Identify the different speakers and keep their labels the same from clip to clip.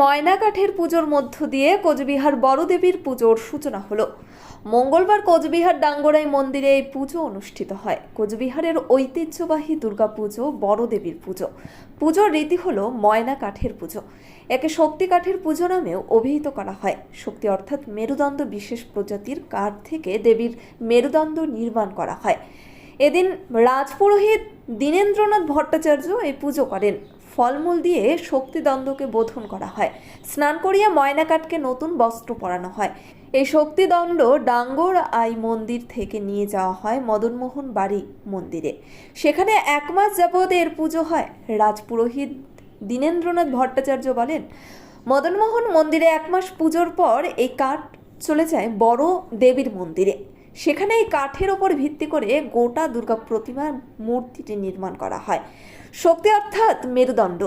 Speaker 1: ময়না কাঠের পুজোর মধ্য দিয়ে কোচবিহার বড়দেবীর পুজোর সূচনা হলো। মঙ্গলবার কোচবিহার ডাঙ্গরাই মন্দিরে এই পুজো অনুষ্ঠিত হয়। কোচবিহারের ঐতিহ্যবাহী দুর্গাপুজো, বড়দেবীর পুজো। পুজোর রীতি হলো ময়না কাঠের পুজো। একে শক্তি কাঠের পুজো নামেও অভিহিত করা হয়। শক্তি অর্থাৎ মেরুদণ্ড বিশেষ প্রজাতির কাঠ থেকে দেবীর মেরুদণ্ড নির্মাণ করা হয়। এদিন রাজপুরোহিত দীনেন্দ্রনাথ ভট্টাচার্য এই পুজো করেন। ফলমূল দিয়ে শক্তিদণ্ডকে বোধন করা হয়। স্নান করিয়া ময়নাকাটকে নতুন বস্ত্র পরানো হয়। এই শক্তিদণ্ড ডাঙ্গর আই মন্দির থেকে নিয়ে যাওয়া হয় মদনমোহন বাড়ি মন্দিরে। সেখানে এক মাস যাবৎ এর পুজো হয়। রাজপুরোহিত দীনেন্দ্রনাথ ভট্টাচার্য বলেন, মদনমোহন মন্দিরে এক মাস পুজোর পর এই কাঠ চলে যায় বড় দেবীর মন্দিরে। সেখানে এই কাঠের ওপর ভিত্তি করে গোটা দুর্গা প্রতিমার মূর্তিটি নির্মাণ করা হয়। শক্তি অর্থাৎ মেরুদণ্ড।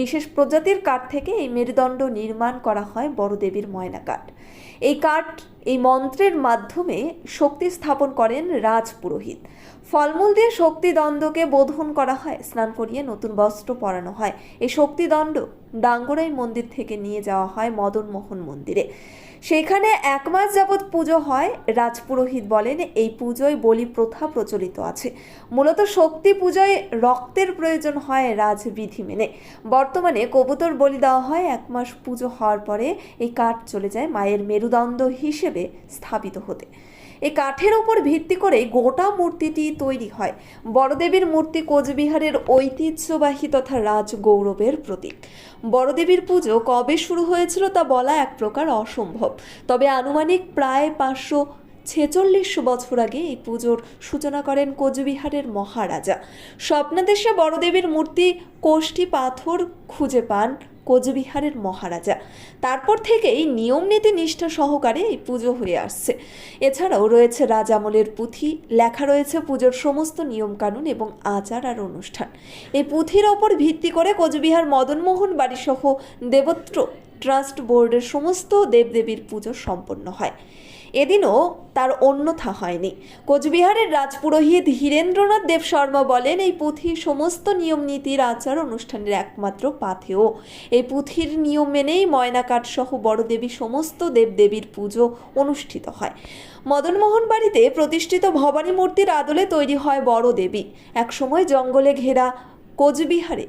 Speaker 1: বিশেষ প্রজাতির কাঠ থেকে এই মেরুদণ্ড নির্মাণ করা হয় বড় দেবীর ময়না কাঠ এই কাঠ এই মন্ত্রের মাধ্যমে শক্তি স্থাপন করেন রাজ পুরোহিত ফলমূল দিয়ে শক্তিদণ্ডকে বোধন করা হয়, স্নান করিয়ে নতুন বস্ত্র পরানো হয়। এই শক্তিদণ্ড ডাঙ্গরাই মন্দির থেকে নিয়ে যাওয়া হয় মদনমোহন মন্দিরে। সেখানে এক মাস যাবৎ পুজো হয়, রাজপুরোহিত বলেন এই পুজোয় বলি প্রথা প্রচলিত আছে। মূলত শক্তি পুজোয় রক্তের প্রয়োজন হয় রাজবিধি মেনে। বর্তমানে কবুতর বলি দেওয়া হয়, এক মাস পুজো হওয়ার পরে এই কাঠ চলে যায় মায়ের মেরুদণ্ড হিসেবে স্থাপিত হতে। এই কাঠের ওপর ভিত্তি করে গোটা মূর্তিটি তৈরি হয়। বড়দেবীর মূর্তি কোচবিহারের ঐতিহ্যবাহী তথা রাজ গৌরবের প্রতীক। বড়দেবীর পুজো কবে শুরু হয়েছিল তা বলা এক প্রকার অসম্ভব। তবে আনুমানিক প্রায় পাঁচশো ছেচল্লিশ বছর আগে এই পুজোর সূচনা করেন কোচবিহারের মহারাজা। স্বপ্নাদেশে বড়দেবীর মূর্তি কোষ্ঠী পাথর খুঁজে পান কোচবিহারের মহারাজা। তারপর থেকেই নিয়ম নীতি নিষ্ঠা সহকারে এই পুজো হয়ে আসছে। এছাড়াও রয়েছে রাজামলের পুঁথি, লেখা রয়েছে পুজোর সমস্ত নিয়মকানুন এবং আচার আর অনুষ্ঠান। এই পুঁথির ওপর ভিত্তি করে কোচবিহার মদনমোহন বাড়িসহ দেবত্র ট্রাস্ট বোর্ডের সমস্ত দেবদেবীর পুজো সম্পন্ন হয়। এদিনও তার অন্যথা হয়নি। কোচবিহারের রাজপুরোহিত হীরেন্দ্রনাথ দেব শর্মা বলেন, এই পুঁথি সমস্ত নিয়ম, নীতির আচার অনুষ্ঠানের একমাত্র পাথেও এই পুঁথির নিয়ম মেনেই ময়নাকাট সহ বড়দেবী সমস্ত দেবদেবীর পুজো অনুষ্ঠিত হয়। মদনমোহন বাড়িতে প্রতিষ্ঠিত ভবানী মূর্তির আদলে তৈরি হয় বড় দেবী। একসময় জঙ্গলে ঘেরা কোচবিহারে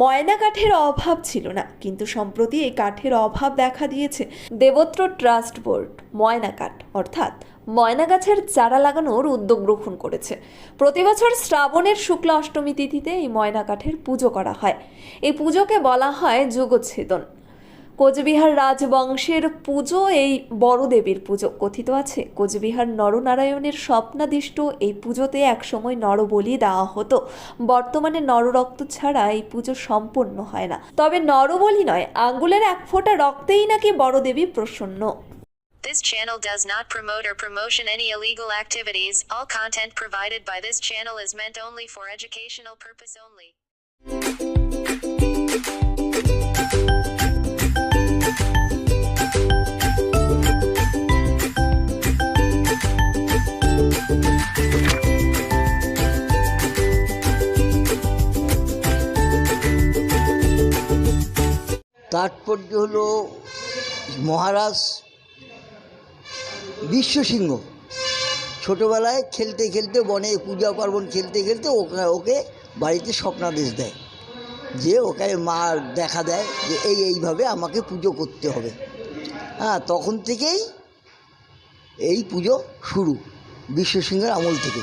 Speaker 1: ময়না কাঠের অভাব ছিল না, কিন্তু সম্প্রতি এই কাঠের অভাব দেখা দিয়েছে দেবত্র ট্রাস্ট বোর্ড ময়না কাঠ অর্থাৎ ময়না গাছের চারা লাগানোর উদ্যোগ গ্রহণ করেছে। প্রতি বছর শ্রাবণের শুক্লা অষ্টমী তিথিতে এই ময়না কাঠের পুজো করা হয়। এই পুজোকে বলা হয় যুগচ্ছেদন। কোচবিহার রাজবংশের পুজো এই বড় দেবীর পুজো কথিত আছে কোচবিহার নরনারায়ণের স্বপ্নাদিষ্ট এই পুজোতে একসময় নরবলি দেওয়া হতো বর্তমানে নররক্ত ছাড়া এই পুজো সম্পন্ন হয় না তবে নরবলি নয় আঙ্গুলের এক ফোঁটা রক্তেই নাকি বড় দেবী প্রসন্ন
Speaker 2: This channel does not promote or promotion any illegal activities. All content provided by this channel is meant only for educational purpose only.
Speaker 3: তাৎপর্য হল মহারাজ বিশ্বসিংহ ছোটোবেলায় খেলতে খেলতে বনে পূজা পার্বণ খেলতে খেলতে ওকে ওকে বাড়িতে স্বপ্নাদেশ দেয়। যে ওকে মা দেখা দেয় যে এই এইভাবে আমাকে পুজো করতে হবে। হ্যাঁ তখন থেকেই এই পুজো শুরু বিশ্বসিংহের আমল থেকে।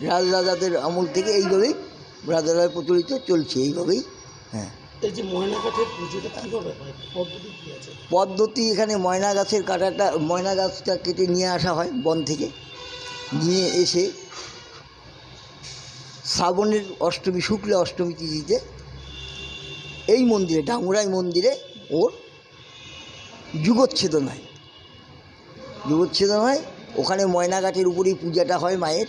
Speaker 3: এইভাবেই রাজরাজাদের আমল থেকে এইভাবেই রাজারা প্রচলিত চলছে এইভাবেই হ্যাঁ।
Speaker 4: এই যে ময়না কাঠের পুজোটা কীভাবে হয়? পদ্ধতি কী আছে?
Speaker 3: পদ্ধতি এখানে ময়না গাছের কাটাটা ময়না গাছটা কেটে নিয়ে আসা হয় বন থেকে। নিয়ে এসে শ্রাবণের অষ্টমী শুক্লা অষ্টমী তিথিতে এই মন্দিরে ডাঙ্গুরাই মন্দিরে ওর যুগচ্ছেদন হয়। যুগচ্ছেদন হয় ওখানে ময়নাঘাটের উপরেই পূজাটা হয় মায়ের।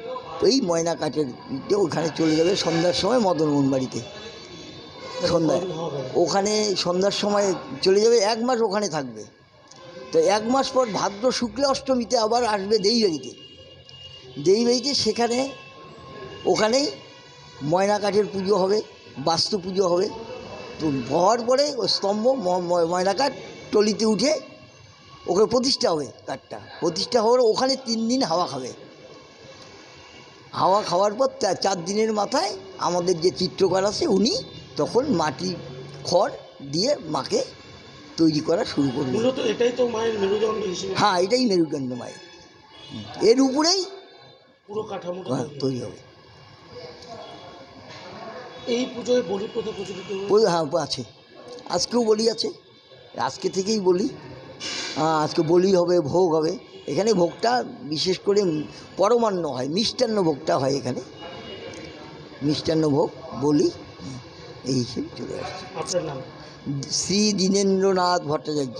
Speaker 3: এই ময়না কাঠের ওখানে চলে যাবে সন্ধ্যার সময় মদনমোহন বাড়িতে। সন্ধ্যায়। ওখানে সন্ধ্যার সময় চলে যাবে, এক মাস ওখানে থাকবে। তো এক মাস পর ভাদ্র শুক্লা অষ্টমীতে আবার আসবে দেইবাড়িতে। দেইবাড়িতে সেখানে ওখানেই ময়না কাঠের পুজো হবে, বাস্তু পুজো হবে। তো হওয়ার পরে ওই স্তম্ভ ময়না কাঠ টলিতে উঠে ওকে প্রতিষ্ঠা হবে কাঠটা। প্রতিষ্ঠা হওয়ার ওখানে তিন দিন হাওয়া খাবে। হাওয়া খাওয়ার পর চার দিনের মাথায় আমাদের যে চিত্রকর আছে উনি তখন মাটি খড় দিয়ে মাকে তৈরি করা শুরু করবে
Speaker 4: এটাই তো মায়ের মেরুদণ্ড
Speaker 3: হ্যাঁ এটাই মেরুদণ্ড মায়ের। এর উপরেই
Speaker 4: পুরো কাঠামোটা
Speaker 3: হ্যাঁ,
Speaker 4: তৈরি।
Speaker 3: হবে।
Speaker 4: এই পুজোয় বলি প্রথা প্রচলিত
Speaker 3: হ্যাঁ আছে। আজকেও বলি আছে। আজকে থেকেই বলি। আজকে বলি হবে ভোগ হবে। এখানে ভোগটা বিশেষ করে পরমান্ন হয় মিষ্টান্ন ভোগটা হয় এখানে। মিষ্টান্ন ভোগ বলি এই হিসেবে চলে আসছে। Shri Dinendranath Bhattacharya.